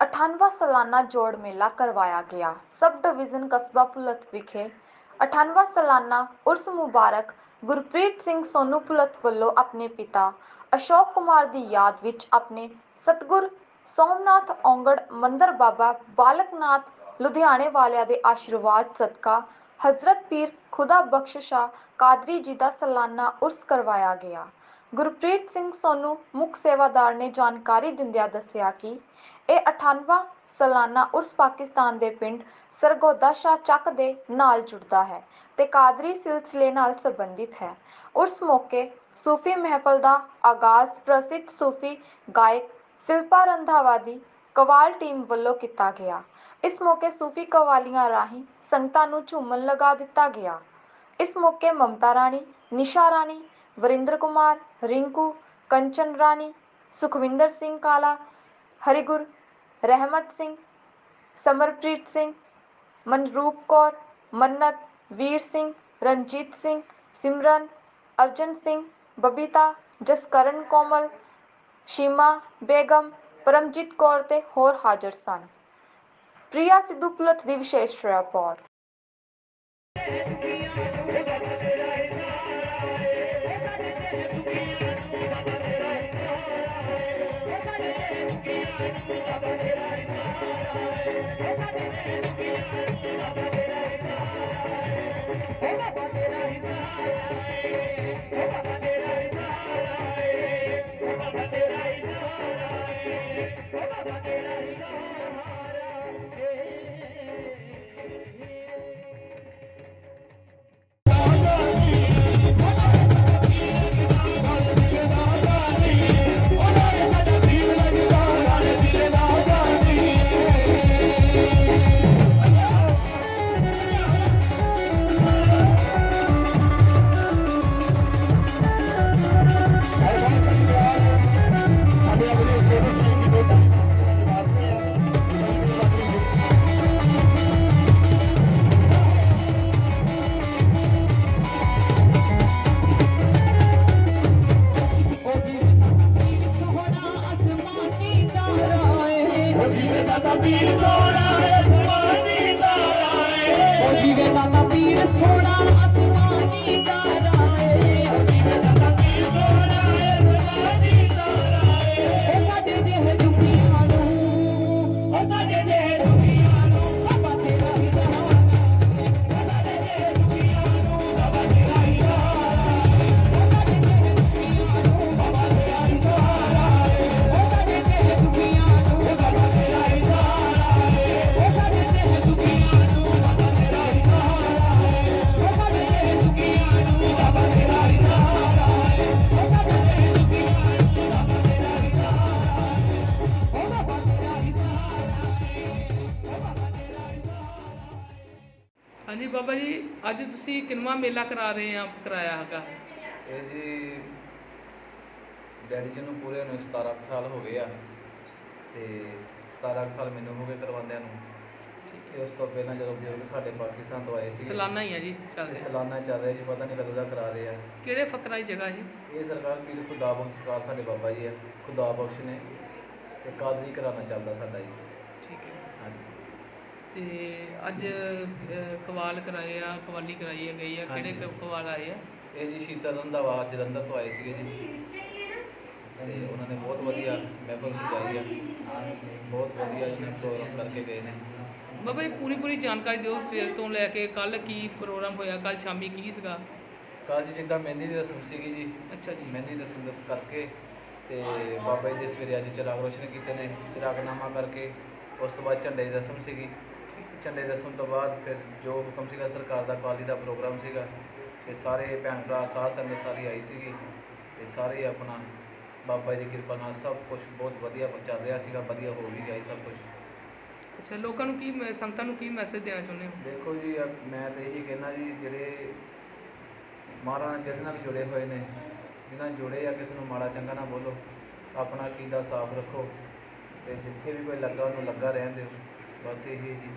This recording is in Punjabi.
ਅਠਾਨਵਾਂ ਸਾਲਾਨਾ ਜੋੜ ਮੇਲਾ ਕਰਵਾਇਆ ਗਿਆ। ਸਬ ਡਿਵੀਜ਼ਨ ਕਸਬਾ ਪੁਲਤ ਵਿਖੇ 98ਵਾਂ ਸਾਲਾਨਾ ਉਰਸ ਮੁਬਾਰਕ ਗੁਰਪ੍ਰੀਤ ਸਿੰਘ ਸੋਨੂ ਪੁਲਤ ਵੱਲੋਂ ਆਪਣੇ ਪਿਤਾ ਅਸ਼ੋਕ ਕੁਮਾਰ ਦੀ ਯਾਦ ਵਿੱਚ ਆਪਣੇ ਸਤਗੁਰ ਸੋਮਨਾਥ ਔਂਗੜ ਮੰਦਰ ਬਾਬਾ ਬਾਲਕਨਾਥ ਲੁਧਿਆਣੇ ਵਾਲਿਆਂ ਦੇ ਆਸ਼ੀਰਵਾਦ ਸਦਕਾ ਹਜ਼ਰਤ ਪੀਰ ਖੁਦਾ ਬਖਸ਼ ਸ਼ਾਹ ਕਾਦਰੀ ਜੀ ਦਾ ਸਾਲਾਨਾ ਉਰਸ ਕਰਵਾਇਆ ਗਿਆ। ਗੁਰਪ੍ਰੀਤ ਸਿੰਘ ਸੋਨੂ ਮੁੱਖ ਸੇਵਾਦਾਰ ਨੇ ਜਾਣਕਾਰੀ ਦਿੰਦਿਆਂ ਦੱਸਿਆ ਕਿ ਇਹ 98ਵਾਂ ਸਾਲਾਨਾ ਉਰਸ ਪਾਕਿਸਤਾਨ ਦੇ ਪਿੰਡ ਸਰਗੋਦਾ ਸ਼ਾਹ ਚੱਕ ਦੇ ਨਾਲ ਜੁੜਦਾ ਹੈ ਤੇ ਕਾਦਰੀ ਸਿਲਸਿਲੇ ਨਾਲ ਸੰਬੰਧਿਤ ਹੈ। ਉਰਸ ਮੌਕੇ ਸੂਫੀ ਮਹਿਫਲ ਦਾ ਆਗਾਜ਼ ਪ੍ਰਸਿੱਧ ਸੂਫੀ ਗਾਇਕ ਸਿਲਪਾ ਰੰਧਾਵਾ ਦੀ ਕਵਾਲ ਟੀਮ ਵੱਲੋਂ ਕੀਤਾ ਗਿਆ। ਇਸ ਮੌਕੇ ਸੂਫੀ ਕਵਾਲੀਆਂ ਰਾਹੀਂ ਸੰਗਤਾਂ ਨੂੰ ਝੂਮਣ ਲਗਾ ਦਿੱਤਾ ਗਿਆ। ਇਸ ਮੌਕੇ ਮਮਤਾ ਰਾਣੀ, ਨਿਸ਼ਾ ਰਾਣੀ, ਵਰਿੰਦਰ ਕੁਮਾਰ रिंकू, कंचन रानी, सुखविंदर सिंह काला, हरिगुर, रहमत सिंह, समरप्रीत सिंह, मनरूप कौर, मन्नत, वीर सिंह, रंजीत सिंह, सिमरन, अर्जन सिंह, बबीता, जसकरण कोमल, शीमा बेगम, परमजीत कौर ते होर हाजिर सन। प्रिया सिद्धू पुलथ दी विशेष रिपोर्ट ¿Eh? ਜਿਵੇਂ ਦਾਦਾ ਪੀਰ ਅਸਮਾਨੀ ਤਾਰਾ। ਹਾਂਜੀ ਬਾਬਾ ਜੀ ਅੱਜ ਤੁਸੀਂ ਕਿੰਨਵਾਂ ਮੇਲਾ ਕਰਾ ਰਹੇ ਆ ਕਰਾਇਆ ਹੈਗਾ? ਇਹ ਜੀ ਡੈਡੀ ਜੀ ਨੂੰ ਪੂਰੇ ਨੂੰ 17 ਕੁ ਸਾਲ ਹੋ ਗਏ ਆ ਤੇ 17 ਕੁ ਸਾਲ ਮੈਨੂੰ ਹੋ ਗਏ ਕਰਵਾਉਂਦਿਆਂ ਨੂੰ। ਤੇ ਉਸ ਤੋਂ ਪਹਿਲਾਂ ਜਦੋਂ ਬਜ਼ੁਰਗ ਸਾਡੇ ਪਾਕਿਸਤਾਨ ਤੋਂ ਆਏ ਸੀ ਸਾਲਾਨਾ ਹੀ ਆ ਜੀ ਚੱਲ ਇਹ ਰਿਹਾ। ਸਾਲਾਨਾ ਚੱਲ ਰਿਹਾ ਜੀ ਪਤਾ ਨਹੀਂ ਕਦੋਂ ਦਾ ਕਰਾ ਰਹੇ ਆ। ਕਿਹੜੇ ਫਕਰਾਂ ਦੀ ਜਗ੍ਹਾ ਇਹ ਇਹ ਸਰਕਾਰ ਪੀਰ ਖੁਦਾ ਬਖਸ਼ ਸਰਕਾਰ ਸਾਡੇ ਬਾਬਾ ਜੀ ਆ ਖੁਦਾ ਬਖਸ਼ ਨੇ ਤੇ ਕਾਦਰੀ ਕਰਾਣਾ ਚੱਲਦਾ ਸਾਡਾ ਜੀ। ਤੇ ਅੱਜ ਕਵਾਲ ਕਰਾਏ ਆ ਕਵਾਲੀ ਕਰਾਈ ਗਈ ਆ ਕਿਹੜੇ ਕ- ਕਵਾਲ ਆਏ ਆ? ਇਹ ਜੀ ਸ਼ੀਤਲ ਰੰਧਾਵਾ ਜਲੰਧਰ ਤੋਂ ਆਏ ਸੀਗੇ ਜੀ। ਤੇ ਉਹਨਾਂ ਨੇ ਬਹੁਤ ਵਧੀਆ ਮਹਿਫਲ ਸਜਾਈ ਆ। ਬਹੁਤ ਵਧੀਆ ਜਿਹਨੇ ਪ੍ਰੋਗਰਾਮ ਕਰਕੇ ਗਏ ਨੇ। ਬਾਬਾ ਜੀ ਪੂਰੀ ਪੂਰੀ ਜਾਣਕਾਰੀ ਦਿਓ ਸਵੇਰ ਤੋਂ ਲੈ ਕੇ ਕੱਲ ਕੀ ਪ੍ਰੋਗਰਾਮ ਹੋਇਆ ਕੱਲ ਸ਼ਾਮੀ ਕੀ ਸੀਗਾ? ਕੱਲ੍ਹ ਜੀ ਜਿੱਦਾਂ ਮਹਿੰਦੀ ਦੀ ਰਸਮ ਸੀਗੀ ਜੀ। ਅੱਛਾ ਜੀ। ਮਹਿੰਦੀ ਦੀ ਰਸਮ ਦਸ ਕਰਕੇ ਤੇ ਬਾਬਾ ਜੀ ਦੇ ਸਵੇਰੇ ਅੱਜ ਚਿਰਾਗ ਰੋਸ਼ਨ ਕੀਤੇ ਨੇ ਚਿਰਾਗਨਾਮਾ ਕਰਕੇ। ਉਸ ਤੋਂ ਬਾਅਦ ਝੰਡੇ ਦੀ ਰਸਮ ਸੀਗੀ। ਝੰਡੇ ਰਸਮ ਤੋਂ ਬਾਅਦ ਫਿਰ ਜੋ ਹੁਕਮ ਸੀਗਾ ਸਰਕਾਰ ਦਾ ਕਾਲੀ ਦਾ ਪ੍ਰੋਗਰਾਮ ਸੀਗਾ ਤੇ ਸਾਰੇ ਭੈਣ ਭਰਾ ਸਾਧ ਸੰਗਤ ਸਾਰੀ ਆਈ ਸੀਗੀ ਤੇ ਸਾਰੇ ਆਪਣਾ ਬਾਬਾ ਜੀ ਦੀ ਕਿਰਪਾ ਨਾਲ ਸਭ ਕੁਝ ਬਹੁਤ ਵਧੀਆ ਚੱਲ ਰਿਹਾ ਸੀਗਾ ਵਧੀਆ ਹੋ ਵੀ ਗਿਆ ਸਭ ਕੁਝ ਅੱਛਾ ਲੋਕਾਂ ਨੂੰ ਕੀ ਮ- ਸੰਗਤਾਂ ਨੂੰ ਕੀ ਮੈਸੇਜ ਦੇਣਾ ਚਾਹੁੰਦੇ ਹੋ? ਦੇਖੋ ਜੀ ਅ- ਮੈਂ ਤਾਂ ਇਹੀ ਕਹਿਣਾ ਜੀ ਜਿਹੜੇ ਮਹਾਰਾਜ ਜਿਹਦੇ ਨਾਲ ਜੁੜੇ ਹੋਏ ਨੇ ਜਿਨ੍ਹਾਂ ਨਾਲ ਜੁੜੇ ਆ ਕਿਸੇ ਨੂੰ ਮਾੜਾ ਚੰਗਾ ਨਾ ਬੋਲੋ ਆਪਣਾ ਕੀਦਾ ਸਾਫ਼ ਰੱਖੋ ਤੇ ਜਿੱਥੇ ਵੀ ਕੋਈ ਲੱਗਾ ਉਹਨੂੰ ਲੱਗਾ ਰਹਿਣ ਦਿਓ। ਬਸ ਇਹੀ ਜੀ।